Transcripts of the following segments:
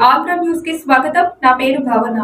ఆంధ్ర న్యూస్కి స్వాగతం నా పేరు భావన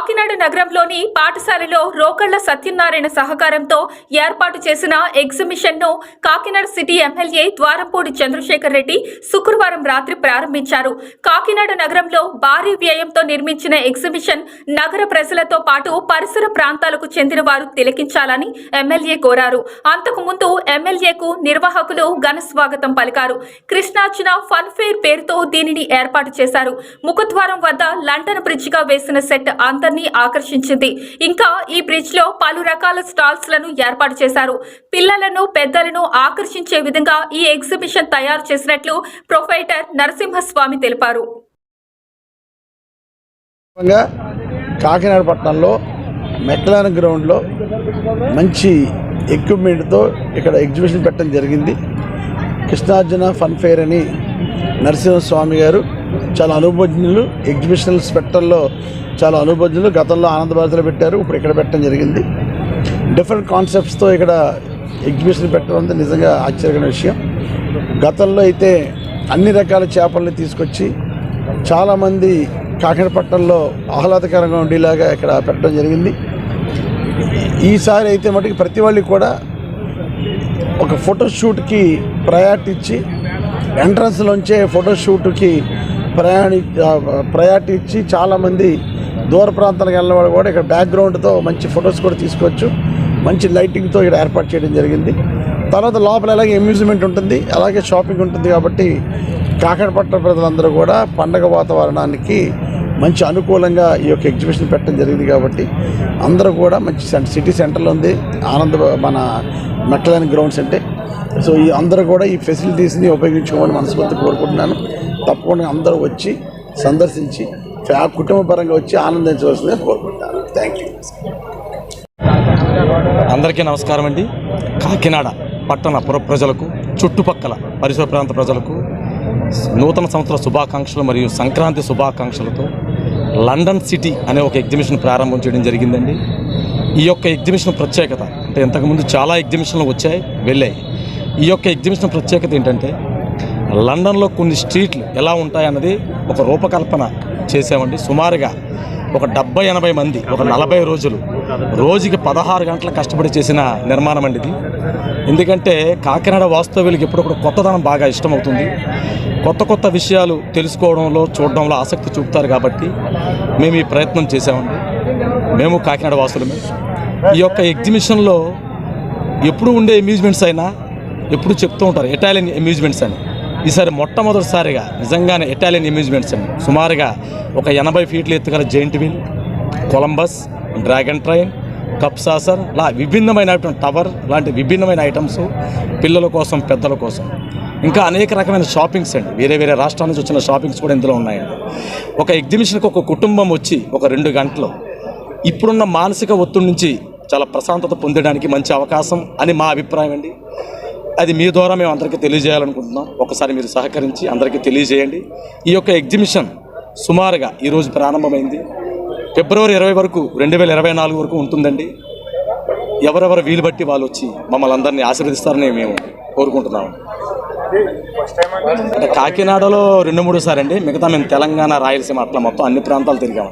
కాకినాడ నగరంలోని పాఠశాలలో రోకళ్ళ సత్యనారాయణ సహకారంతో ఏర్పాటు చేసిన ఎగ్జిబిషన్ను కాకినాడ సిటీ ఎమ్మెల్యే ద్వారంపూడి చంద్రశేఖర్ రెడ్డి శుక్రవారం రాత్రి ప్రారంభించారు. కాకినాడ నగరంలో భారీ వ్యయంతో నిర్మించిన ఎగ్జిబిషన్ నగర ప్రజలతో పాటు పరిసర ప్రాంతాలకు చెందిన వారు తిలకించాలని ఎమ్మెల్యే కోరారు. అంతకు ముందు ఎమ్మెల్యేకు నిర్వాహకులు ఘన స్వాగతం పలికారు. కృష్ణార్జున ఫన్ ఫేర్ పేరుతో దీనిని ఏర్పాటు చేశారు. ముఖద్వారం వద్ద లండన్ బ్రిడ్జిగా వేసిన సెట్ అందరినీ ఆకర్షించింది. ఇంకా ఈ బ్రిడ్జ్లో పలు రకాల స్టాల్స్లను ఏర్పాటు చేశారు. పిల్లలను పెద్దలను ఆకర్షించే విధంగా ఈ ఎగ్జిబిషన్ తయారు చేసినట్లు ప్రొఫైటర్ నరసింహస్వామి తెలిపారు. కాకినాడ పట్టణంలో మెక్లాన్ గ్రౌండ్లో మంచి ఎక్విప్మెంట్తో ఇక్కడ ఎగ్జిబిషన్ పెట్టడం జరిగింది. కృష్ణార్జున ఫన్ ఫేర్ అని నరసింహస్వామి గారు చాలా అనుభవజ్ఞులు ఎగ్జిబిషన్ స్పెక్టర్లో చాలా అనుభవజ్ఞులు గతంలో ఆనంద భారతిలో పెట్టారు ఇప్పుడు ఇక్కడ పెట్టడం జరిగింది. డిఫరెంట్ కాన్సెప్ట్స్తో ఇక్కడ ఎగ్జిబిషన్ పెట్టడం అనేది నిజంగా ఆశ్చర్యకరమైన విషయం. గతంలో అయితే అన్ని రకాల చేపల్ని తీసుకొచ్చి చాలామంది కాకినాడపట్నంలో ఆహ్లాదకరంగా ఉండేలాగా ఇక్కడ పెట్టడం జరిగింది. ఈసారి అయితే మటుకు ప్రతి వాళ్ళకి కూడా ఒక ఫోటోషూట్కి ప్రయారిటీ ఇచ్చి ఎంట్రన్స్లోంచే ఫోటోషూట్కి ప్రయాణి ప్రయారిటీ ఇచ్చి చాలామంది దూర ప్రాంతాలకు వెళ్ళిన కూడా ఇక్కడ బ్యాక్గ్రౌండ్తో మంచి ఫొటోస్ కూడా తీసుకోవచ్చు. మంచి లైటింగ్తో ఇక్కడ ఏర్పాటు చేయడం జరిగింది. తర్వాత లోపల అలాగే అమ్యూజ్మెంట్ ఉంటుంది అలాగే షాపింగ్ ఉంటుంది కాబట్టి కాకడపట్ల ప్రజలందరూ కూడా పండగ వాతావరణానికి మంచి అనుకూలంగా ఈ యొక్క ఎగ్జిబిషన్ పెట్టడం జరిగింది కాబట్టి అందరూ కూడా మంచి సిటీ సెంటర్లో ఉంది. ఆనంద మన మెట్లైన గ్రౌండ్స్ అంటే. సో ఈ అందరూ కూడా ఈ ఫెసిలిటీస్ని ఉపయోగించుకోమని మనస్ఫూర్తి కోరుకుంటున్నాను. తప్పకుండా అందరూ వచ్చి సందర్శించి ఫ్యా కుటుంబ పరంగా వచ్చి ఆనందించవలసిందిగా కోరుకుంటాను. థ్యాంక్ యూ అందరికీ నమస్కారం అండి. కాకినాడ పట్టణ పుర ప్రజలకు చుట్టుపక్కల పరిసర ప్రాంత ప్రజలకు నూతన సంవత్సర శుభాకాంక్షలు మరియు సంక్రాంతి శుభాకాంక్షలతో లండన్ సిటీ అనే ఒక ఎగ్జిబిషన్ ప్రారంభం చేయడం జరిగిందండి. ఈ యొక్క ఎగ్జిబిషన్ ప్రత్యేకత అంటే ఇంతకుముందు చాలా ఎగ్జిబిషన్లు వచ్చాయి వెళ్ళాయి. ఈ యొక్క ఎగ్జిబిషన్ ప్రత్యేకత ఏంటంటే లండన్లో కొన్ని స్ట్రీట్లు ఎలా ఉంటాయన్నది ఒక రూపకల్పన చేసామండి సుమారుగా ఒక డెబ్బై ఎనభై మంది ఒక నలభై రోజులు రోజుకి పదహారు గంటలు కష్టపడి చేసిన నిర్మాణం అండి ఇది. ఎందుకంటే కాకినాడ వాస్తవ్యులకి ఎప్పుడప్పుడు కొత్తదనం బాగా ఇష్టమవుతుంది. కొత్త కొత్త విషయాలు తెలుసుకోవడంలో చూడడంలో ఆసక్తి చూపుతారు కాబట్టి మేము ఈ ప్రయత్నం చేసామండి మేము కాకినాడ వాసులమే. ఈ యొక్క ఎగ్జిబిషన్లో ఎప్పుడు ఉండే అమ్యూజ్మెంట్స్ అయినా ఎప్పుడు చెప్తూ ఉంటారు ఇటాలియన్ అమ్యూజ్మెంట్స్ అని. ఈసారి మొట్టమొదటిసారిగా నిజంగానే ఇటాలియన్ అమ్యూజ్మెంట్స్ అండి. సుమారుగా ఒక ఎనభై ఫీట్లు ఎత్తుగల giant wheel Columbus dragon train cup saucer లా విభిన్నమైనటువంటి టవర్ లాంటి విభిన్నమైన ఐటమ్స్ పిల్లల కోసం పెద్దల కోసం. ఇంకా అనేక రకమైన షాపింగ్స్ అండి. వేరే వేరే రాష్ట్రాల నుంచి వచ్చిన షాపింగ్స్ కూడా ఇందులో ఉన్నాయండి. ఒక ఎగ్జిబిషన్కి ఒక కుటుంబం వచ్చి ఒక రెండు గంటలు ఇప్పుడున్న మానసిక ఒత్తిడి నుంచి చాలా ప్రశాంతత పొందడానికి మంచి అవకాశం అని మా అభిప్రాయం అండి. అది మీ ద్వారా మేము అందరికీ తెలియజేయాలనుకుంటున్నాం. ఒకసారి మీరు సహకరించి అందరికీ తెలియజేయండి. ఈ యొక్క ఎగ్జిబిషన్ సుమారుగా ఈరోజు ప్రారంభమైంది. ఫిబ్రవరి ఇరవై వరకు రెండు వేల ఇరవై నాలుగు వరకు ఉంటుందండి. ఎవరెవరు వీలు బట్టి వాళ్ళు వచ్చి మమ్మల్ని అందరినీ ఆశీర్వదిస్తారని మేము కోరుకుంటున్నాము అంటే కాకినాడలో రెండు మూడు సారి అండి. మిగతా మేము తెలంగాణ రాయలసీమ అట్లా మొత్తం అన్ని ప్రాంతాలు తిరిగాము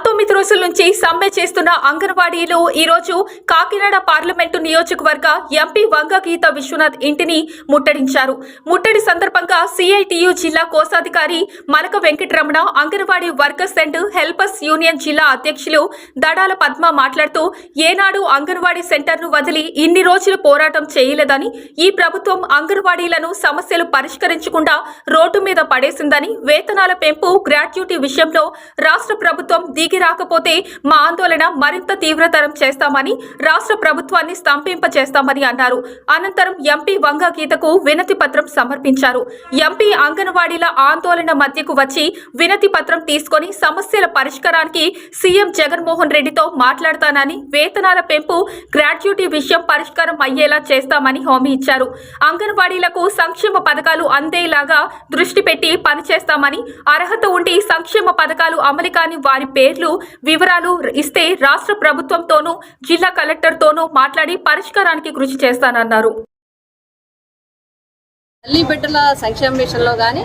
పంతొమ్మిది రోజుల నుంచి సమ్మె చేస్తున్న అంగన్వాడీలు ఈరోజు కాకినాడ పార్లమెంటు నియోజకవర్గ ఎంపీ వంగ గీత విశ్వనాథ్ ఇంటిని ముట్టడించారు. ముట్టడి సందర్భంగా సిఐటియు జిల్లా కోశాధికారి Malaka Venkataramana Anganwadi workers and helpers union జిల్లా అధ్యక్షులు దడాల పద్మ మాట్లాడుతూ ఏనాడు అంగన్వాడీ సెంటర్ను వదిలి ఇన్ని రోజులు పోరాటం చేయలేదని ఈ ప్రభుత్వం అంగన్వాడీలను సమస్యలు పరిష్కరించకుండా రోడ్డు మీద పడేసిందని వేతనాల పెంపు గ్రాట్యుటీ విషయంలో రాష్ట్ర ప్రభుత్వం దిగి రాకపోతే మా ఆందోళన మరింత తీవ్రతరం చేస్తామని రాష్ట్ర ప్రభుత్వాన్ని స్తంభింప చేస్తామని అన్నారు. అనంతరం ఎంపీ వంగ గీతకు వినతి పత్రం సమర్పించారు. ఎంపీ అంగన్వాడీల ఆందోళన మధ్యకు వచ్చి వినతి పత్రం తీసుకొని సమస్యల పరిష్కారానికి సీఎం జగన్మోహన్ రెడ్డితో మాట్లాడతానని వేతనాల పెంపు గ్రాడ్యుటీ విషయం పరిష్కారం అయ్యేలా చేస్తామని హామీ ఇచ్చారు. అంగన్వాడీలకు సంక్షేమ పథకాలు అందేలాగా దృష్టి పెట్టి పనిచేస్తామని అర్హత ఉండి సంక్షేమ పథకాలు అమలు కాని వారి పేర్లు వివరాలు ఇస్తే రాష్ట్ర ప్రభుత్వంతోనూ జిల్లా కలెక్టర్తోనూ మాట్లాడి పరిష్కారానికి కృషి చేస్తానన్నారు. తల్లి బిడ్డల సంక్షేమ విషయంలో కానీ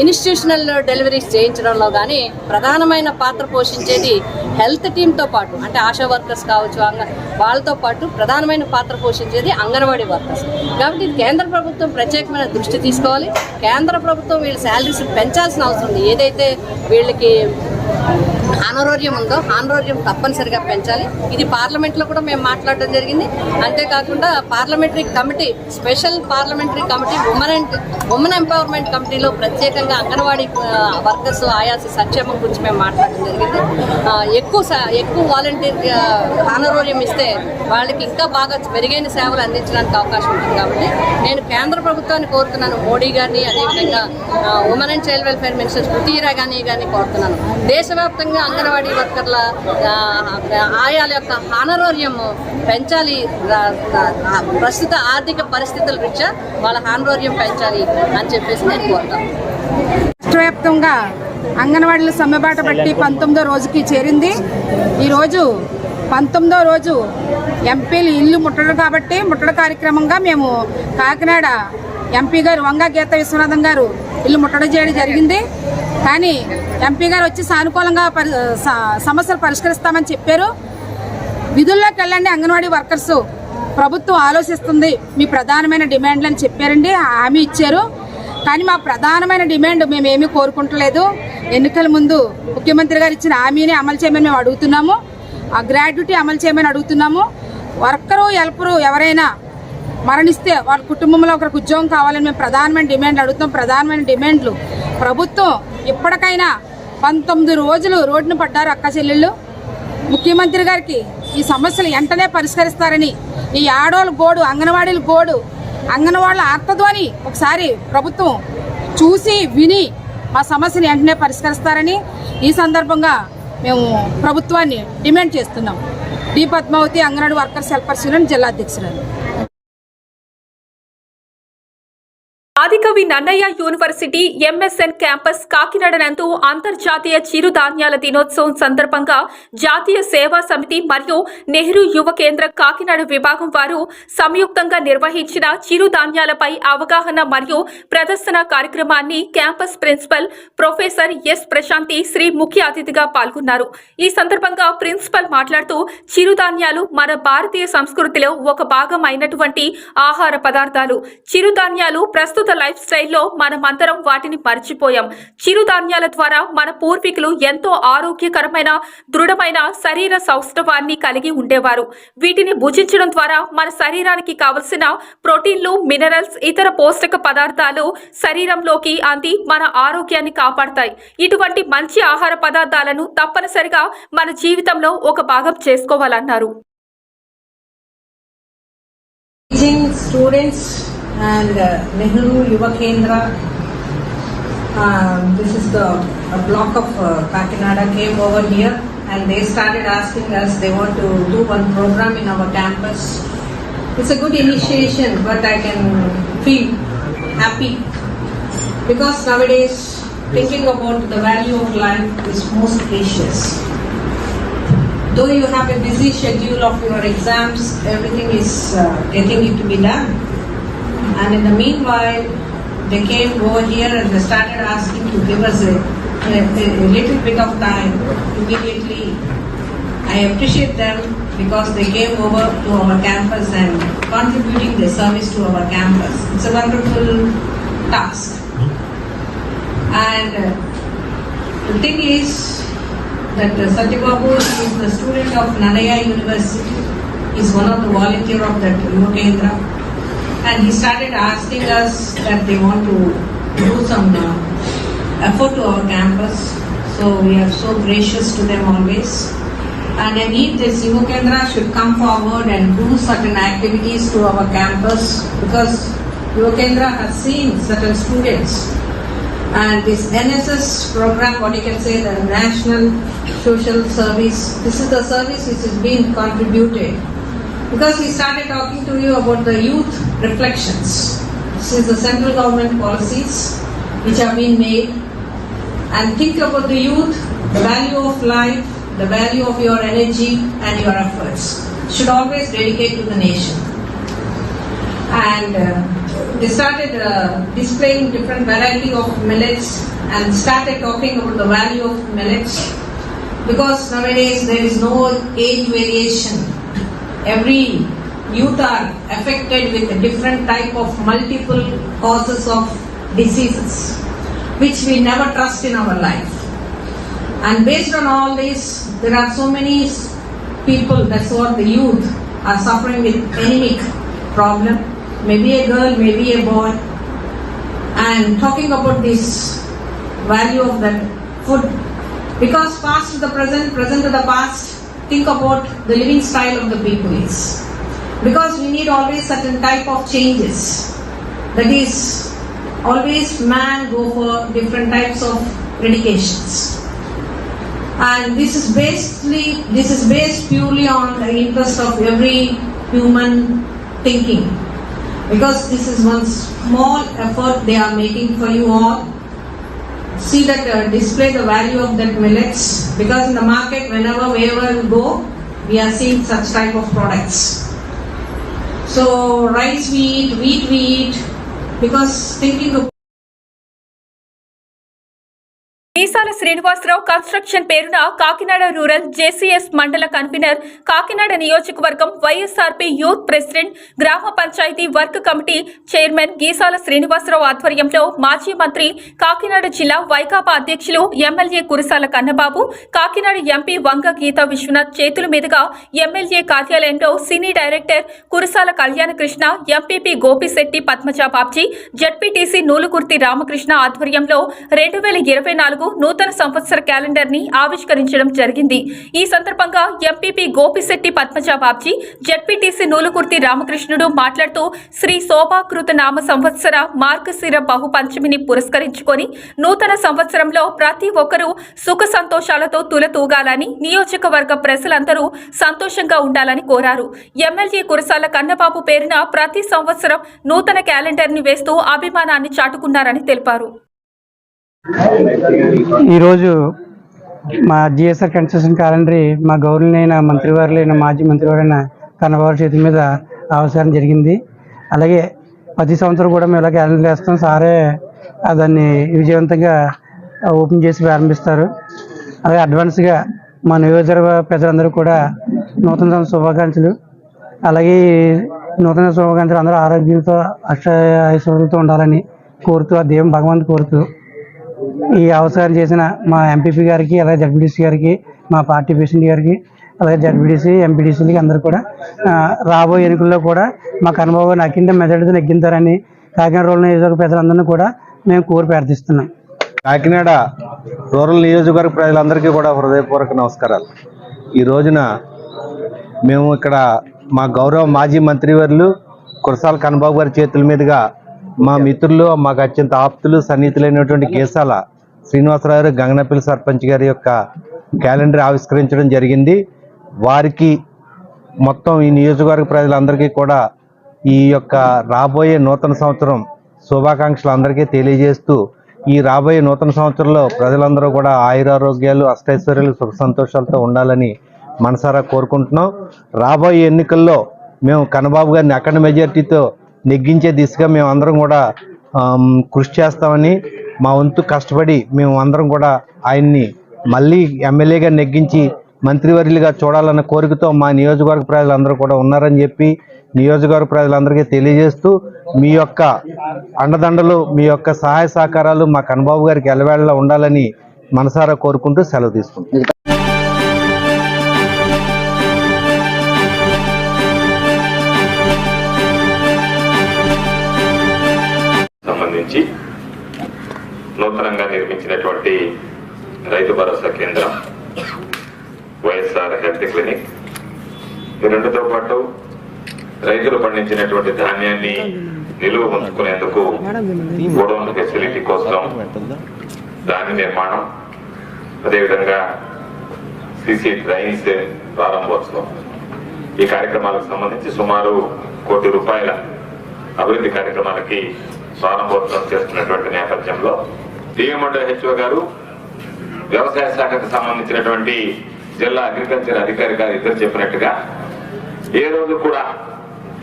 ఇన్స్టిట్యూషనల్ డెలివరీస్ చేయించడంలో కానీ ప్రధానమైన పాత్ర పోషించేది హెల్త్ టీంతో పాటు అంటే ఆశా వర్కర్స్ కావచ్చు అంగ వాళ్ళతో పాటు ప్రధానమైన పాత్ర పోషించేది అంగన్వాడీ వర్కర్స్. కాబట్టి కేంద్ర ప్రభుత్వం ప్రత్యేకమైన దృష్టి తీసుకోవాలి. కేంద్ర ప్రభుత్వం వీళ్ళ శాలరీస్ పెంచాల్సిన అవసరం ఉంది. ఏదైతే వీళ్ళకి ఆనారోగ్యం ఉందో ఆనరోగ్యం తప్పనిసరిగా పెంచాలి. ఇది పార్లమెంట్లో కూడా మేము మాట్లాడడం జరిగింది. అంతేకాకుండా parliamentary committee special parliamentary committee women and women empowerment కమిటీలో ప్రత్యేకంగా అంగన్వాడీ వర్కర్స్ ఆయాసి సంక్షేమం గురించి మేము మాట్లాడడం జరిగింది. ఎక్కువ సా- ఎక్కువ వాలంటీర్ హానరోర్యం ఇస్తే వాళ్ళకి ఇంకా బాగా మెరుగైన సేవలు అందించడానికి అవకాశం ఉంటుంది కాబట్టి నేను కేంద్ర ప్రభుత్వాన్ని కోరుతున్నాను. మోడీ గారిని అదేవిధంగా women and child welfare minister Smriti ఇరాగానీ గారిని కోరుతున్నాను. దేశవ్యాప్తంగా అంగన్వాడీ వర్కర్ల ఆయాల యొక్క ఆనరోర్యం పెంచాలి. ప్రస్తుత ఆర్థిక పరిస్థితుల రీత్యా వాళ్ళ హానరోర్యం పెంచాలి అని చెప్పేసి నేను కోరుతాను. రాష్ట్రవ్యాప్తంగా అంగన్వాడీల సమ్మెబాట బట్టి పంతొమ్మిదో రోజుకి చేరింది. ఈరోజు పంతొమ్మిదో రోజు ఎంపీలు ఇల్లు ముట్టడు కాబట్టి ముట్టడ కార్యక్రమంగా మేము కాకినాడ ఎంపీ గారు వంగ గీత విశ్వనాథం గారు ఇల్లు ముట్టడి చేయడం జరిగింది. కానీ ఎంపీ గారు వచ్చి సానుకూలంగా పరి సమస్యలు పరిష్కరిస్తామని చెప్పారు. విధుల్లోకి వెళ్ళండి అంగన్వాడీ వర్కర్స్. ప్రభుత్వం ఆలోచిస్తుంది మీ ప్రధానమైన డిమాండ్లు అని చెప్పారండి హామీ ఇచ్చారు. కానీ మా ప్రధానమైన డిమాండ్ మేము ఏమీ కోరుకుంటలేదు. ఎన్నికల ముందు ముఖ్యమంత్రి గారు ఇచ్చిన హామీని అమలు చేయమని మేము అడుగుతున్నాము. ఆ గ్రాడ్యుటీ అమలు చేయమని అడుగుతున్నాము. వర్కరు హెల్పరు ఎవరైనా మరణిస్తే వాళ్ళ కుటుంబంలో ఒకరికి ఉద్యోగం కావాలని మేము ప్రధానమైన డిమాండ్లు అడుగుతాం ప్రధానమైన డిమాండ్లు ప్రభుత్వం ఇప్పటికైనా పంతొమ్మిది రోజులు రోడ్డున పడ్డారు అక్క చెల్లెళ్ళు. ముఖ్యమంత్రి గారికి ఈ సమస్యలు వెంటనే పరిష్కరిస్తారని ఈ ఆడోళ్ళ గోడు అంగన్వాడీల గోడు అంగన్వాడీల ఆత్మధ్వని ఒకసారి ప్రభుత్వం చూసి విని మా సమస్యని వెంటనే పరిష్కరిస్తారని ఈ సందర్భంగా మేము ప్రభుత్వాన్ని డిమాండ్ చేస్తున్నాం. D Padmavati Anganwadi workers helpers union జిల్లా అధ్యక్షురాలు. Adikavi Nannaya university MSN campus Kakinada నందు అంతర్జాతీయ చిరుధాన్యాల దినోత్సవం సందర్భంగా జాతీయ సేవా సమితి మరియు నెహ్రూ యువ కేంద్ర కాకినాడ విభాగం వారు సంయుక్తంగా నిర్వహించిన చిరుధాన్యాలపై అవగాహన మరియు ప్రదర్శన కార్యక్రమాన్ని campus principal professor S Prasanthi Sri ముఖ్య అతిథిగా పాల్గొన్నారు. ఈ సందర్భంగా ప్రిన్సిపల్ మాట్లాడుతూ చిరుధాన్యాలు మన భారతీయ సంస్కృతిలో ఒక భాగం అయినటువంటి ఆహార పదార్థాలు. చిరుధాన్యాలు ప్రస్తుత లైఫ్ స్టైల్లో మనమందరం వాటిని మర్చిపోయాం. చిరుధాన్యాల ద్వారా మన పూర్వీకులు ఎంతో ఆరోగ్యకరమైన దృఢమైన శరీర సౌష్ఠవాన్ని కలిగి ఉండేవారు. వీటిని భుజించడం ద్వారా మన శరీరానికి కావలసిన ప్రోటీన్లు మినరల్స్ ఇతర పోషక పదార్థాలు శరీరంలోకి అంది మన ఆరోగ్యాన్ని కాపాడతాయి. ఇటువంటి మంచి ఆహార పదార్థాలను తప్పనిసరిగా మన జీవితంలో ఒక భాగం చేసుకోవాలన్నారు. Students and uh, Nehru Yuva Kendra. Um, this is the a block of uh, Kakinada came over here and they started asking us they want to do one program in our campus. It's a good initiation, but I can feel happy because nowadays thinking about the value of life is most precious though you have a busy schedule of your exams, everything is uh, getting it to be done. And in the meanwhile, they came over here and they started asking to give us a, a, a little bit of time immediately. I appreciate them because they came over to our campus and contributing their service to our campus. It's a wonderful task. And uh, the thing is that uh, Satyababu is the student of Nanaya University. He's one of the volunteer of that Yuva Kendra. And he started asking us that they want to do some uh, effort to our campus. So we are so gracious to them always. And I need this Yuva Kendra should come forward and do certain activities to our campus because Yuvakendra has seen certain students and this NSS program, what you can say, the National Social Service, this is the service which is being contributed. Because we started talking to you about the youth reflections. This is the central government policies which have been made. And think about the youth the value of life, the value of your energy and your efforts should always dedicate to the nation. And uh, they started uh, displaying different variety of millets and started talking about the value of millets because nowadays there is no age variation. Every youth are affected with a different type of multiple causes of diseases which we never trust in our life. And based on all this, there are so many people, that's what the youth are suffering with anemic problem. Maybe a girl, maybe a boy. And talking about this value of that food. Because past to the present, present to the past, think about the living style of the people is. Because we need always certain type of changes. That is, always man go for different types of medications and this is basically this is based purely on the interest of every human thinking because this is one small effort they are making for you all see that uh, display the value of that millets because in the market whenever wherever we go we are seeing such type of products. So rice we eat wheat we eat because thinking of Meesala Srinivasarao construction పేరున Kakinada rural JCS మండల convener Kakinada నియోజకవర్గం YSRP youth president గ్రామ panchayat work committee chairman Geesala Srinivasarao ఆధ్వర్యంలో మాజీ మంత్రి కాకినాడ జిల్లా వైకాపా అధ్యక్షులు MLA Kurasala Kannababu Kakinada MP Vanga Geetha Viswanath చేతుల మీదుగా ఎమ్మెల్యే కార్యాలయంలో cine director Kurasala Kalyanakrishna MPP Gopisetti Padmaja Babji ZPTC Nulukurthi Ramakrishna ఆధ్వర్యంలో రెండు వేల ఇరవై నాలుగు నూతన సంవత్సర క్యాలెండర్ని ఆవిష్కరించడం జరిగింది. ఈ సందర్భంగా ఎంపీపీ గోపిశెట్టి పద్మజ బాబ్జీ జడ్పీటీసీ నూలుకుర్తి రామకృష్ణుడు మాట్లాడుతూ శ్రీ శోభాకృత నామ సంవత్సర మార్గశిర బహు పంచమిని పురస్కరించుకొని నూతన సంవత్సరంలో ప్రతి ఒక్కరూ సుఖ సంతోషాలతో తులతూగాలని నియోజకవర్గ ప్రజలందరూ సంతోషంగా ఉండాలని కోరారు. ఎమ్మెల్యే కురసాల కన్నబాబు పేరున ప్రతి సంవత్సరం నూతన క్యాలెండర్ని వేస్తూ అభిమానాన్ని చాటుకున్నారని తెలిపారు. ఈరోజు మా జిఎస్ఆర్ కన్స్ట్రక్షన్ క్యాలెండరీ మా గౌరవనీయ మంత్రివారులైన మాజీ మంత్రివారైన కన్నబాబు చేతి మీద అవసరం జరిగింది. అలాగే ప్రతి సంవత్సరం కూడా మేము ఇలా క్యాలెండర్ వేస్తాం. సారే దాన్ని విజయవంతంగా ఓపెన్ చేసి ప్రారంభిస్తారు. అలాగే అడ్వాన్స్గా మా నియోజకవర్గ ప్రజలందరూ కూడా నూతన సంవత్సర శుభాకాంక్షలు. అలాగే నూతన శుభాకాంక్షలు అందరూ ఆరోగ్యంతో అక్షయ ఐశ్వర్యంతో ఉండాలని కోరుతూ ఆ దేవుని భగవంతు కోరుతూ ఈ అవసరం చేసిన మా ఎంపీపీ గారికి అలాగే జడ్పీడీసీ గారికి మా పార్టీ ప్రెసిడెంట్ గారికి అలాగే జడ్పీడీసీ ఎంపీడీసీలకి అందరూ కూడా రాబోయే ఎన్నికల్లో కూడా మా కనుబాబు గారిని అఖండ మెజార్టీతో నెగ్గింతారని కాకినాడ రూరల్ నియోజకవర్గ ప్రజలందరినీ కూడా మేము కోరి ప్రార్థిస్తున్నాం. కాకినాడ రూరల్ నియోజకవర్గ ప్రజలందరికీ కూడా హృదయపూర్వక నమస్కారాలు. ఈ రోజున మేము ఇక్కడ మా గౌరవ మాజీ మంత్రివర్యులు కురసాల కన్నబాబు గారి చేతుల మీదుగా మా మిత్రులు మాకు అత్యంత ఆప్తులు సన్నిహితులైనటువంటి కేసాల శ్రీనివాసరావు గారు గంగనపల్లి సర్పంచ్ గారి యొక్క క్యాలెండర్ ఆవిష్కరించడం జరిగింది. వారికి మొత్తం ఈ నియోజకవర్గ ప్రజలందరికీ కూడా ఈ యొక్క రాబోయే నూతన సంవత్సరం శుభాకాంక్షలు అందరికీ తెలియజేస్తూ ఈ రాబోయే నూతన సంవత్సరంలో ప్రజలందరూ కూడా ఆయురారోగ్యాలు అష్టైశ్వర్యాలు సుఖ సంతోషాలతో ఉండాలని మనసారా కోరుకుంటున్నాం. రాబోయే ఎన్నికల్లో మేము కన్నబాబు గారిని అఖండ మెజార్టీతో నెగ్గించే దిశగా మేము అందరం కూడా కృషి చేస్తామని మా వంతు కష్టపడి మేము అందరం కూడా ఆయన్ని మళ్ళీ ఎమ్మెల్యేగా నెగ్గించి మంత్రివర్యులుగా చూడాలన్న కోరికతో మా నియోజకవర్గ ప్రజలందరూ కూడా ఉన్నారని చెప్పి నియోజకవర్గ ప్రజలందరికీ తెలియజేస్తూ మీ యొక్క అండదండలు మీ యొక్క సహాయ సహకారాలు మా కన్నబాబు గారికి ఎలవేళలా ఉండాలని మనసారా కోరుకుంటూ సెలవు తీసుకుంటాం రైతు భరోసా కేంద్రం వైఎస్ఆర్ హెల్త్ క్లినిక్. ఈ రెండుతో పాటు రైతులు పండించినటువంటి ధాన్యాన్ని నిలువ ఉంచుకునేందుకు గోడౌన్ ఫెసిలిటీ కోసం దాని నిర్మాణం అదేవిధంగా సిసి డ్రైన్స్ ప్రారంభోత్సవం. ఈ కార్యక్రమాలకు సంబంధించి సుమారు కోటి రూపాయల అభివృద్ధి కార్యక్రమాలకి ప్రారంభోత్సవం చేస్తున్నటువంటి నేపథ్యంలో. డిఎంఓ హెచ్ఓ గారు వ్యవసాయ శాఖకు సంబంధించినటువంటి జిల్లా అగ్రికల్చర్ అధికారి గారు ఇద్దరు చెప్పినట్టుగా ఏ రోజు కూడా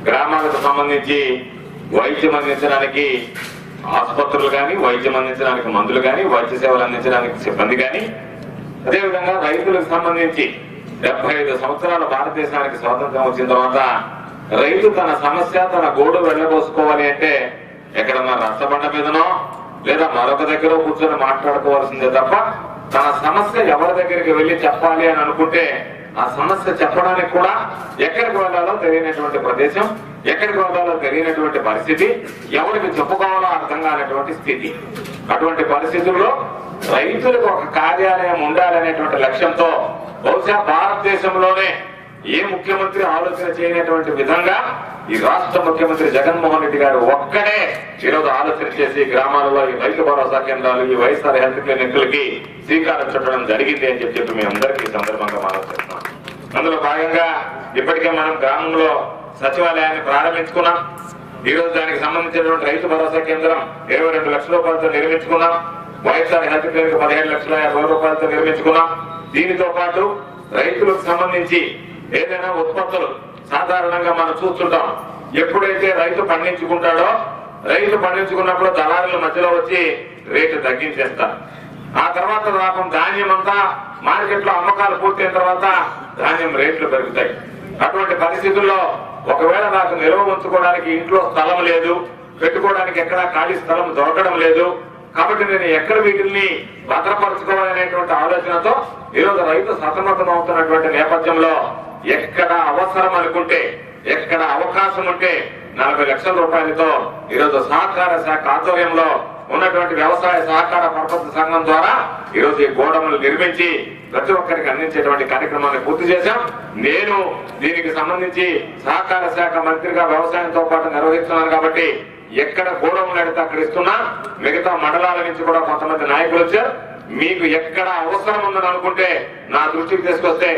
గ్రామాలకు సంబంధించి వైద్యం అందించడానికి ఆసుపత్రులు కానీ వైద్యం అందించడానికి మందులు కానీ వైద్య సేవలు అందించడానికి సిబ్బంది కానీ అదేవిధంగా రైతులకు సంబంధించి డెబ్బై ఐదు సంవత్సరాల భారతదేశానికి స్వాతంత్రం వచ్చిన తర్వాత రైతు తన సమస్య తన గోడు వెళ్ళబోసుకోవాలి అంటే ఎక్కడన్నా రచ్చబండ మీదనో లేదా మరొక దగ్గర కూర్చొని మాట్లాడుకోవాల్సిందే తప్ప తన సమస్య ఎవరి దగ్గరికి వెళ్ళి చెప్పాలి అని అనుకుంటే ఆ సమస్య చెప్పడానికి కూడా ఎక్కడికి వెళ్ళాలో తెలియనటువంటి ప్రదేశం ఎక్కడికి వెళ్ళాలో తెలియనటువంటి పరిస్థితి ఎవరికి చెప్పుకోవాలో అర్థం కానటువంటి స్థితి. అటువంటి పరిస్థితుల్లో రైతులకు ఒక కార్యాలయం ఉండాలనేటువంటి లక్ష్యంతో బహుశా భారతదేశంలోనే ఏ ముఖ్యమంత్రి ఆలోచన చేయనటువంటి విధంగా ఈ రాష్ట్ర ముఖ్యమంత్రి జగన్మోహన్ రెడ్డి గారు ఒక్కడే ఈరోజు ఆలోచన చేసి గ్రామాలలో ఈ రైతు భరోసా కేంద్రాలు ఈ వైఎస్ఆర్ హెల్త్ క్లినిక్లకి శ్రీకారం చుట్టడం జరిగింది అని చెప్పి చెప్పి మీ అందరికీ సందర్భంగా మనం అందులో భాగంగా ఇప్పటికే మనం గ్రామంలో సచివాలయాన్ని ప్రారంభించుకున్నాం. ఈ రోజు దానికి సంబంధించినటువంటి రైతు భరోసా కేంద్రం ఇరవై రెండు లక్షల రూపాయలతో నిర్మించుకున్నాం. వైఎస్ఆర్ హెల్త్ క్లినిక్ పదిహేడు లక్షల యాభై రూపాయలతో నిర్మించుకున్నాం. దీనితో పాటు రైతులకు సంబంధించి ఏదైనా ఉత్పత్తులు సాధారణంగా మనం చూస్తుంటాం. ఎప్పుడైతే రైతు పండించుకుంటాడో రైతు పండించుకున్నప్పుడు దళారుల మధ్యలో వచ్చి రేటు తగ్గించేస్తారు ఆ తర్వాత పాపం ధాన్యం అంతా మార్కెట్లో అమ్మకాలు పూర్తయిన తర్వాత ధాన్యం రేట్లు పెరుగుతాయి. అటువంటి పరిస్థితుల్లో ఒకవేళ నాకు నిల్వ ఉంచుకోవడానికి ఇంట్లో స్థలం లేదు పెట్టుకోవడానికి ఎక్కడా ఖాళీ స్థలం దొరకడం లేదు కాబట్టి నేను ఎక్కడ వీటిని భద్రపరచుకోవాలనేటువంటి ఆలోచనతో ఈరోజు రైతు సతమతం అవుతున్నటువంటి నేపథ్యంలో ఎక్కడ అవసరం అనుకుంటే ఎక్కడ అవకాశం ఉంటే నలభై లక్షల రూపాయలతో ఈరోజు సహకార శాఖ ఆధ్వర్యంలో ఉన్నటువంటి వ్యవసాయ సహకార పరపతి సంఘం ద్వారా ఈరోజు ఈ గోడములు నిర్మించి ప్రతి ఒక్కరికి అందించేటువంటి కార్యక్రమాన్ని పూర్తి చేశాం. నేను దీనికి సంబంధించి సహకార శాఖ మంత్రిగా వ్యవసాయంతో పాటు నిర్వహిస్తున్నాను కాబట్టి ఎక్కడ గోడములు అడిగితే అక్కడ ఇస్తున్నా. మిగతా మండలాల నుంచి కూడా కొంతమంది నాయకులు వచ్చారు. మీకు ఎక్కడ అవసరం ఉందని అనుకుంటే నా దృష్టికి తీసుకొస్తే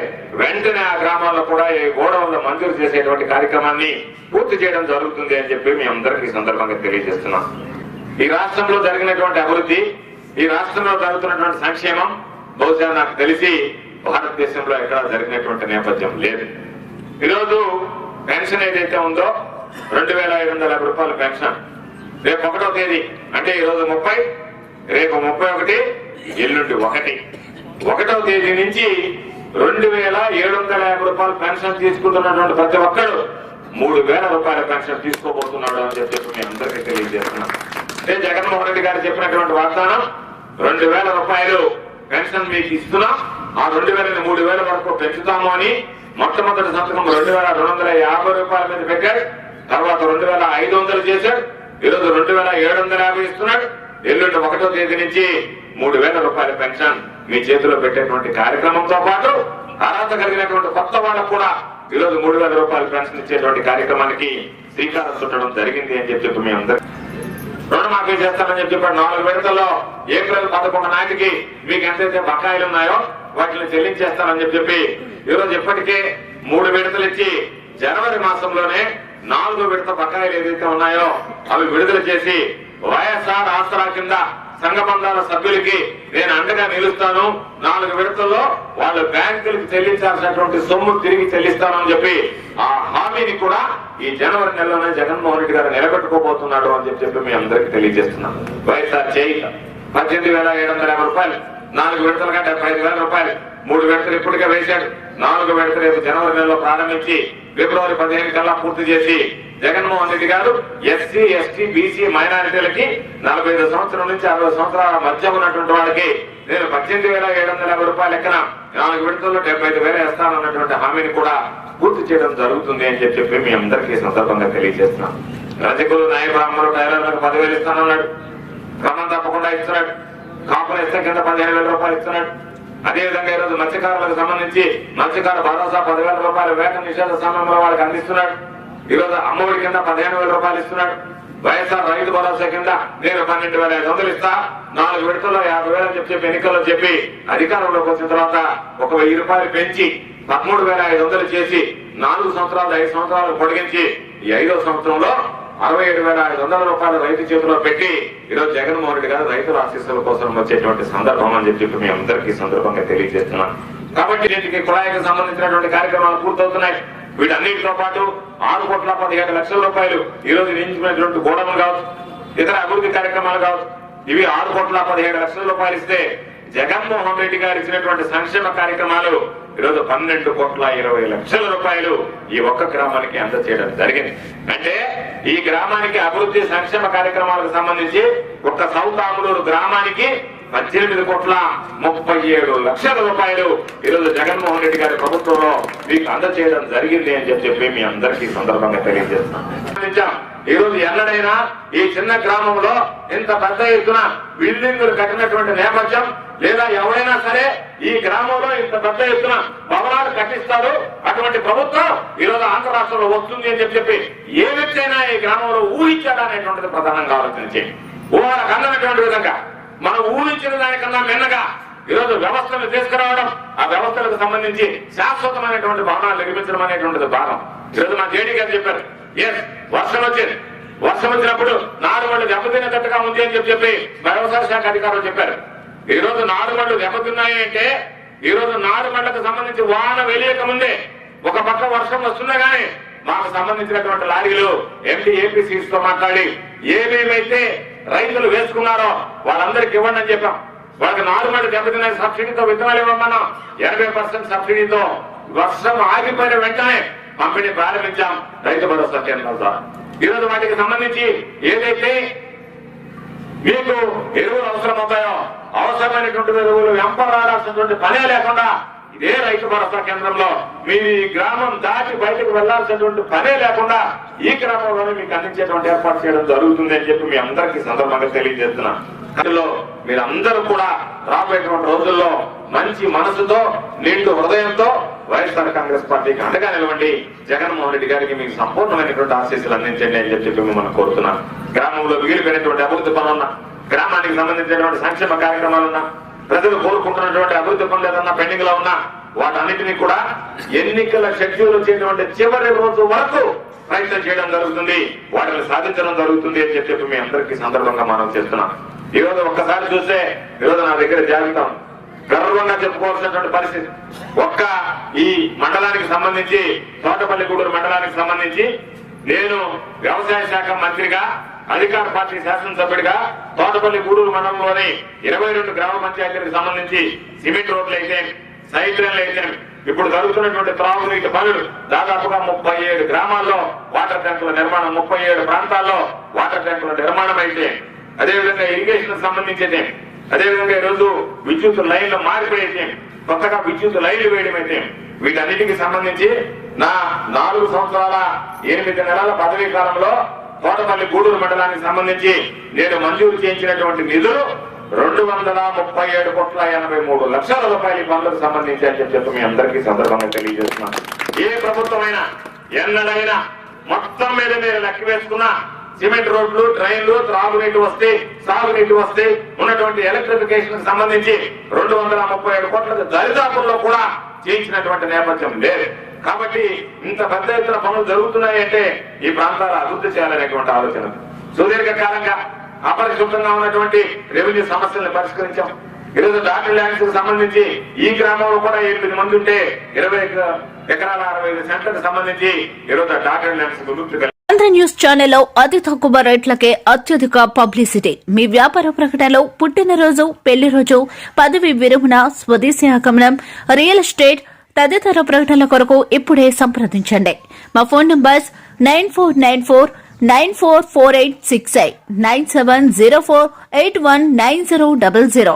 వెంటనే ఆ గ్రామాల్లో కూడా ఈ గోడౌన్లో మంజూరు చేసేటువంటి కార్యక్రమాన్ని పూర్తి చేయడం జరుగుతుంది అని చెప్పి మీ అందరికీ ఈ సందర్భంగా తెలియజేస్తున్నాం. ఈ రాష్ట్రంలో జరిగినటువంటి అభివృద్ధి ఈ రాష్ట్రంలో జరుగుతున్నటువంటి సంక్షేమం బహుశా నాకు తెలిసి భారతదేశంలో ఎక్కడా జరిగినటువంటి నేపథ్యం లేదు. ఈరోజు పెన్షన్ ఏదైతే ఉందో రెండు వేల ఐదు వందల యాభై రూపాయల పెన్షన్. రేపు ఒకటో తేదీ అంటే ఈరోజు ముప్పై రేపు ముప్పై ఒకటి ఎల్లుండి ఒకటి. ఒకటో తేదీ నుంచి రెండు వేల ఏడు వందల యాభై రూపాయలు పెన్షన్ తీసుకుంటున్నటువంటి ప్రతి ఒక్కరు మూడు వేల రూపాయల పెన్షన్ తీసుకోబోతున్నాడు అని చెప్పి మేము అందరికీ తెలియజేస్తున్నాం. అంటే జగన్మోహన్ రెడ్డి గారు చెప్పినటువంటి వాగ్దానం రెండు వేల రూపాయలు పెన్షన్ మీకు ఇస్తున్నాం. ఆ రెండు వేలని మూడు వేల వరకు పెంచుతాము అని మొట్టమొదటి సంతకం రెండు వేల రెండు వందల యాభై రూపాయల మీద పెట్టాడు తర్వాత రెండు వేల ఐదు వందలు చేశాడు ఈరోజు రెండు వేల ఏడు వందల యాభై ఇస్తున్నాడు. ఎల్లుండి ఒకటో తేదీ నుంచి మూడు వేల రూపాయల పెన్షన్ మీ చేతిలో పెట్టేటువంటి కార్యక్రమంతో పాటు అర్హత కలిగినటువంటి కొత్త వాళ్ళకు కూడా ఈరోజు మూడు వేల రూపాయల పెన్షన్ ఇచ్చేటువంటి కార్యక్రమానికి శ్రీకారం చుట్టడం జరిగింది అని చెప్పి చెప్పి మీ అందరు రుణమాఫీ చేస్తానని చెప్పి నాలుగు విడతల్లో ఏప్రిల్ పదకొండు నాటికి మీకు ఎంతైతే బకాయిలు ఉన్నాయో వాటిని చెల్లించేస్తానని చెప్పి చెప్పి ఈరోజు ఇప్పటికే మూడు విడతలు ఇచ్చి జనవరి మాసంలోనే నాలుగో విడత బకాయిలు ఏదైతే ఉన్నాయో అవి విడుదల చేసి వైఎస్ఆర్ ఆసరా కింద సంఘ బంధాల సభ్యులకి నేను అండగా నిలుస్తాను. నాలుగు విడతల్లో వాళ్ళు బ్యాంకులకు చెల్లించాల్సినటువంటి సొమ్ము తిరిగి చెల్లిస్తానని చెప్పి ఆ హామీని కూడా ఈ జనవరి నెలలోనే జగన్మోహన్ రెడ్డి గారు నిలబెట్టుకోబోతున్నాడు అని చెప్పి చెప్పి మీ అందరికీ తెలియజేస్తున్నాం వైఎస్ఆర్ చేయి. పద్దెనిమిది వేల ఏడు వందల యాభై రూపాయలు. నాలుగు విడతలుగా డెబ్బై ఐదు వేల రూపాయలు. మూడు విడతలు ఇప్పటికే వేశాడు. నాలుగు విడతలు రేపు జనవరి నెలలో ప్రారంభించి ఫిబ్రవరి పదిహేను కల్లా పూర్తి చేసి జగన్మోహన్ రెడ్డి గారు ఎస్సీ ఎస్టీ బీసీ మైనారిటీలకి నలభై ఐదు సంవత్సరం నుంచి అరవై సంవత్సరాల మధ్య ఉన్నటువంటి వాళ్ళకి నేను పద్దెనిమిది వేల ఏడు వందల యాభై రూపాయలు లెక్కన నాలుగు విడతల్లో డెబ్బై ఐదు వేలు వేస్తానన్నటువంటి హామీని కూడా పూర్తి చేయడం జరుగుతుంది అని చెప్పి మీ అందరికీ సందర్భంగా తెలియజేస్తున్నాం రజకులు నాయ బ్రాహ్మణులు టైలర్లకు పదివేలు ఇస్తానన్నాడు క్రమం తప్పకుండా ఇస్తున్నాడు. కాపులు ఇస్తే కింద పదిహేను వేల రూపాయలు ఇస్తున్నాడు. అదే విధంగా ఈరోజు మత్స్యకారులకు సంబంధించి మత్స్యకార భరోసా పదివేల రూపాయల వేతన నిషేధ సమయంలో వాళ్ళకి అందిస్తున్నాడు. ఈరోజు అమ్మఒడి కింద పదిహేను వేల రూపాయలు ఇస్తున్నాడు. వైఎస్ఆర్ రైతు భరోసా కింద నేను పన్నెండు వేల ఐదు వందలు ఇస్తా. నాలుగు విడతల్లో యాభై వేలు చెప్పి చెప్పి ఎన్నికల్లో చెప్పి అధికారంలోకి వచ్చిన తర్వాత ఒక వెయ్యి రూపాయలు పెంచి పదమూడు వేల ఐదు వందలు చేసి నాలుగు సంవత్సరాలు ఐదు సంవత్సరాలు పొడిగించి ఈ ఐదో సంవత్సరంలో అరవై ఏడు వేల ఐదు వందల రూపాయలు రైతు చేతిలో పెట్టి ఈరోజు జగన్మోహన్ రెడ్డి గారు రైతుల ఆశీస్సుల కోసం వచ్చేటువంటి సందర్భం అని చెప్పి మీ అందరికీ సందర్భంగా తెలియజేస్తున్నాను. కాబట్టి దీనికి కుళాయికి సంబంధించినటువంటి కార్యక్రమాలు పూర్తవుతున్నాయి. వీటన్నిటితో పాటు ఆరు కోట్ల పదిహేడు లక్షల రూపాయలు ఈ రోజు నియమించినటువంటి గోడలు కావచ్చు ఇతర అభివృద్ధి కార్యక్రమాలు కావచ్చు ఇవి ఆరు కోట్ల పదిహేడు లక్షల రూపాయలు ఇస్తే జగన్మోహన్ రెడ్డి గారు ఇచ్చినటువంటి సంక్షేమ కార్యక్రమాలు ఈరోజు పన్నెండు కోట్ల ఇరవై లక్షల రూపాయలు ఈ ఒక్క గ్రామానికి అందజేయడం జరిగింది. అంటే ఈ గ్రామానికి అభివృద్ధి సంక్షేమ కార్యక్రమాలకు సంబంధించి ఒక్క సౌత్ ఆములూరు గ్రామానికి పద్దెనిమిది కోట్ల ముప్పై ఏడు లక్షల రూపాయలు ఈరోజు జగన్మోహన్ రెడ్డి గారి ప్రభుత్వంలో మీకు అందజేయడం జరిగింది అని చెప్పి చెప్పి మీ అందరికీ సందర్భంగా తెలియజేస్తున్నాం ఈ రోజు ఎన్నడైనా ఈ చిన్న గ్రామంలో ఇంత పెద్ద ఎత్తున బిల్డింగులు కట్టినటువంటి నేపథ్యం లేదా ఎవరైనా సరే ఈ గ్రామంలో ఇంత పెద్ద ఎత్తున భవనాలు కట్టిస్తారు అటువంటి ప్రభుత్వం ఈ రోజు ఆంధ్ర రాష్ట్రంలో వస్తుంది అని చెప్పి చెప్పి ఏ వ్యక్తి అయినా ఈ గ్రామంలో ఊహించాడా అనేటువంటిది ప్రధానంగా ఆలోచించి. ఊహలకు అందనటువంటి విధంగా మనం ఊహించిన దానికన్నా మిన్నగా ఈరోజు వ్యవస్థలు తీసుకురావడం ఆ వ్యవస్థలకు సంబంధించి శాశ్వతమైనటువంటి భవనాలు నిర్మించడం అనేటువంటిది భాగం. ఈరోజు మా జేడీ గారు చెప్పారు ఎస్ వర్షం వచ్చింది. వర్షం వచ్చినప్పుడు నారుమళ్ళు దెబ్బతినేటట్టుగా ఉంది అని చెప్పి చెప్పి వ్యవసాయ శాఖ అధికారులు చెప్పారు. ఈ రోజు నారుమళ్ళు దెబ్బతిన్నాయి అంటే ఈ రోజు నారుమళ్ళకు సంబంధించి వాన వెలియక ముందే ఒక పక్క వర్షం వస్తున్నా గానీ మాకు సంబంధించినటువంటి లారీలు ఎంపీ ఏపీసీస్తో మాట్లాడి ఏమేమైతే రైతులు వేసుకున్నారో వాళ్ళందరికి ఇవ్వండి అని చెప్పాం. వాళ్ళకి నాలుగు నారుమడి దెబ్బతిన్న సబ్సిడీతో విత్తనాలు ఇవ్వమన్నాం. ఎనభై పర్సెంట్ సబ్సిడీతో వర్షం ఆగిపోయిన వెంటనే పంపిణీ ప్రారంభించాం. రైతు భరోసా కేంద్రం ద్వారా. ఈరోజు వాటికి సంబంధించి ఏదైతే మీకు ఎరువులు అవసరం అవుతాయో అవసరమైనటువంటి ఎరువులు వెంపరాడాల్సినటువంటి పనే లేకుండా ఇదే రైతు భరోసా కేంద్రంలో మీరు ఈ గ్రామం దాటి బయటకు వెళ్ళాల్సినటువంటి పనే లేకుండా ఈ గ్రామంలోనే మీకు అందించేటువంటి ఏర్పాటు చేయడం జరుగుతుంది అని చెప్పి మీ అందరికీ సందర్భంగా తెలియజేస్తున్నా. అందులో మీరందరూ కూడా రాబోయేటువంటి రోజుల్లో మంచి మనసుతో నిండు హృదయంతో వైఎస్ఆర్ కాంగ్రెస్ పార్టీకి అండగా నిలవండి. జగన్మోహన్ రెడ్డి గారికి మీకు సంపూర్ణమైనటువంటి ఆశీస్సులు అందించండి అని చెప్పి మిమ్మల్ని కోరుతున్నాను. గ్రామంలో మిగిలిపోయినటువంటి అభివృద్ధి పనులున్నా గ్రామానికి సంబంధించినటువంటి సంక్షేమ కార్యక్రమాలున్నా ప్రజలు కోరుకుంటున్నటువంటి అభివృద్ధి పనులు ఏదన్నా పెండింగ్లో ఉన్నా వాటన్నిటినీ కూడా ఎన్నికల షెడ్యూల్ వచ్చేటువంటి చివరి రోజు వరకు ప్రయత్నం చేయడం జరుగుతుంది. వాటిని సాధించడం జరుగుతుంది అని చెప్పి మీ అందరికీ సందర్భంగా మనం చేస్తున్నాం. ఈ రోజు ఒక్కసారి చూస్తే ఈరోజు నా దగ్గర జాబితా. గర్వంగా చెప్పుకోవాల్సినటువంటి పరిస్థితి. ఒక్క ఈ మండలానికి సంబంధించి తోటపల్లి గూడూరు మండలానికి సంబంధించి నేను వ్యవసాయ శాఖ మంత్రిగా అధికార పార్టీ శాసనసభ్యుడిగా తోటపల్లి గూడూరు మండలంలోని ఇరవై రెండు గ్రామ పంచాయతీలకు సంబంధించి సిమెంట్ రోడ్లు అయితే సైడ్ అయితే ఇప్పుడు జరుగుతున్నటువంటి త్రాగునీటి పనులు దాదాపుగా ముప్పై ఏడు గ్రామాల్లో వాటర్ ట్యాంకుల నిర్మాణం ముప్పై ఏడు ప్రాంతాల్లో వాటర్ ట్యాంకుల నిర్మాణం అయితే అదేవిధంగా ఇరిగేషన్ సంబంధించి అదేవిధంగా ఈరోజు విద్యుత్ లైన్లు మారిపోయితే కొత్తగా విద్యుత్ లైన్లు వేయడం అయితే వీటన్నిటికి సంబంధించి నా నాలుగు సంవత్సరాల ఎనిమిది నెలల పదవీ కాలంలో తోటపల్లి గూడూరు మండలానికి సంబంధించి నేను మంజూరు చేయించినటువంటి నిధులు రెండు వందల ముప్పై ఏడు కోట్ల ఎనభై మూడు లక్షల రూపాయల పనులకు సంబంధించి అని చెప్పి మీ అందరికీ సందర్భంగా తెలియజేస్తున్నాను. ఏ ప్రభుత్వమైనా ఎన్నడైనా మొత్తం మీద మీరు లెక్క వేసుకున్నా సిమెంట్ రోడ్లు ట్రైన్లు త్రాగునీటి వస్తే సాగునీటి వస్తే ఉన్నటువంటి ఎలక్ట్రిఫికేషన్ సంబంధించి రెండు వందల ముప్పై ఏడు కోట్ల దరిదాపుల్లో కూడా చేయించినటువంటి నేపథ్యం లేదు. కాబట్టి ఇంత పెద్ద ఎత్తున పనులు జరుగుతున్నాయంటే ఈ ప్రాంతాలు అభివృద్ధి చేయాలనేటువంటి ఆలోచన. సుదీర్ఘకాలంగా అపరిశుభ్రంగా ఉన్నటువంటి రెవెన్యూ సమస్యలను పరిష్కరించాం. ఈరోజు డాక్టర్ ల్యాండ్స్కు సంబంధించి ఈ గ్రామంలో కూడా ఎనిమిది మంది ఉంటే ఇరవై ఎకరాల అరవై ఐదు సెంట్లకు సంబంధించి ఈరోజు డాక్టర్ ల్యాండ్స్ విముక్తి ఆంధ్ర న్యూస్ ఛానల్లో అతి తక్కువ రేట్లకే అత్యధిక పబ్లిసిటీ. మీ వ్యాపార ప్రకటనలో పుట్టినరోజు పెళ్ళి రోజు పదవి విరమణ స్వదేశీ ఆగమనం రియల్ ఎస్టేట్ తదితర ప్రకటనల కొరకు ఇప్పుడే సంప్రదించండి. మా phone numbers nine four nine four nine four four eight six eight nine seven zero four eight one nine zero double zero.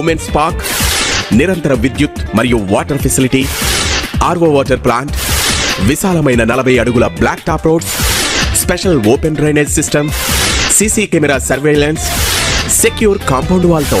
women's park నిరంతర విద్యుత్ మరియు water facility RO water plant విశాలమైన నలభై అడుగుల black top roads special open drainage system CC camera surveillance secure compound వాల్తో.